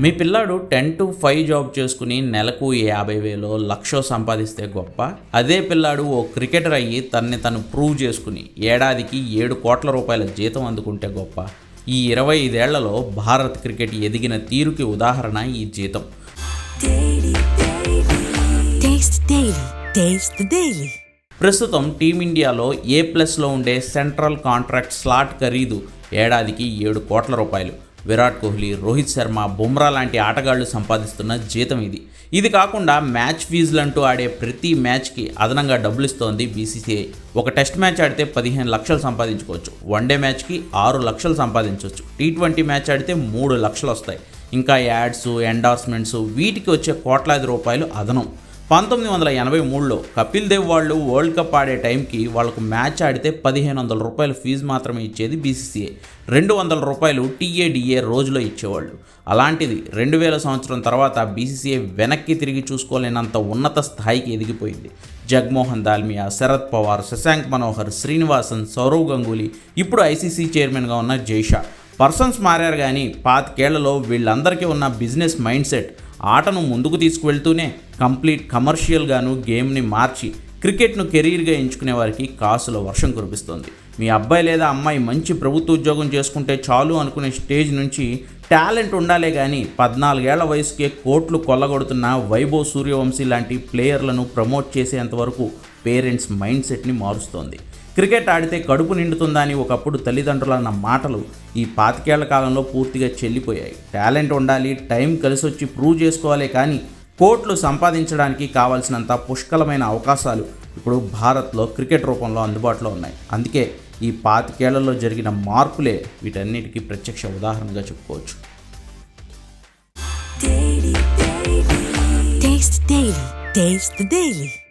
మీ పిల్లాడు ten to five job చేసుకుని నెలకు యాభై వేలో లక్షో సంపాదిస్తే గొప్ప. అదే పిల్లాడు ఓ క్రికెటర్ అయ్యి తన్ని తను ప్రూవ్ చేసుకుని ఏడాదికి ఏడు కోట్ల రూపాయల జీతం అందుకుంటే గొప్ప. ఈ ఇరవై ఐదేళ్ళలో భారత్ క్రికెట్ ఎదిగిన తీరుకి ఉదాహరణ ఈ జీతం. ప్రస్తుతం టీమిండియాలో ఏ ప్లస్లో ఉండే సెంట్రల్ కాంట్రాక్ట్ స్లాట్ ఖరీదు. ఏడాదికి ఏడు కోట్ల రూపాయలు. విరాట్ కోహ్లీ రోహిత్ శర్మ బుమ్రా లాంటి ఆటగాళ్ళు సంపాదిస్తున్న జీతం ఇది. ఇది కాకుండా మ్యాచ్ ఫీజులంటూ ఆడే ప్రతి మ్యాచ్కి అదనంగా డబ్బులు ఇస్తోంది బీసీసీఐ. ఒక టెస్ట్ మ్యాచ్ ఆడితే పదిహేను లక్షలు సంపాదించుకోవచ్చు. వన్డే మ్యాచ్కి ఆరు లక్షలు సంపాదించవచ్చు టీ ట్వంటీ మ్యాచ్ ఆడితే మూడు లక్షలు వస్తాయి ఇంకా యాడ్స్ ఎండార్స్మెంట్స్ వీటికి వచ్చే కోట్లాది రూపాయలు అదనం. పంతొమ్మిది వందల ఎనభై మూడులో కపిల్ దేవ్ వాళ్ళు వరల్డ్ కప్ ఆడే టైంకి వాళ్ళకు మ్యాచ్ ఆడితే పదిహేను వందల రూపాయలు ఫీజు మాత్రమే ఇచ్చేది బీసీసీఏ రెండు వందల రూపాయలు టీఏడిఏ రోజులో ఇచ్చేవాళ్ళు. అలాంటిది రెండు వేల సంవత్సరం తర్వాత బీసీసీఏ వెనక్కి తిరిగి చూసుకోలేనంత ఉన్నత స్థాయికి ఎదిగిపోయింది. జగ్మోహన్ దాల్మియా శరద్ పవార్ శశాంక్ మనోహర్ శ్రీనివాసన్ సౌరవ్ గంగూలీ ఇప్పుడు ఐసీసీ చైర్మన్గా ఉన్న జైషా. పర్సన్స్ మారారు కానీ పాతికేళ్ళలో వీళ్ళందరికీ ఉన్న బిజినెస్ మైండ్ సెట్ ఆటను ముందుకు తీసుకువెళ్తూనే కంప్లీట్ కమర్షియల్గాను గేమ్ని మార్చి క్రికెట్ను కెరీర్గా ఎంచుకునే వారికి కాసుల వర్షం కురిపిస్తుంది. మీ అబ్బాయి లేదా అమ్మాయి మంచి ప్రభుత్వ ఉద్యోగం చేసుకుంటే చాలు అనుకునే స్టేజ్ నుంచి టాలెంట్ ఉండాలే కానీ పద్నాలుగేళ్ళ వయసుకే కోట్లు కొల్లగొడుతున్న వైభవ్ సూర్యవంశీ లాంటి ప్లేయర్లను ప్రమోట్ చేసేంతవరకు పేరెంట్స్ మైండ్ సెట్ని మారుస్తోంది. క్రికెట్ ఆడితే కడుపు నిండుతుందా అని ఒకప్పుడు తల్లిదండ్రులు అన్న మాటలు ఈ పాతికేళ్ళ కాలంలో పూర్తిగా చెల్లిపోయాయి. టాలెంట్ ఉండాలి టైం కలిసి వచ్చి ప్రూవ్ చేసుకోవాలి కానీ కోట్లు సంపాదించడానికి కావాల్సినంత పుష్కలమైన అవకాశాలు ఇప్పుడు భారత్లో క్రికెట్ రూపంలో అందుబాటులో ఉన్నాయి. అందుకే ఈ పాతికేళ్ళలో జరిగిన మార్పులే వీటన్నిటికీ ప్రత్యక్ష ఉదాహరణగా చెప్పుకోవచ్చు. Taste the Daily.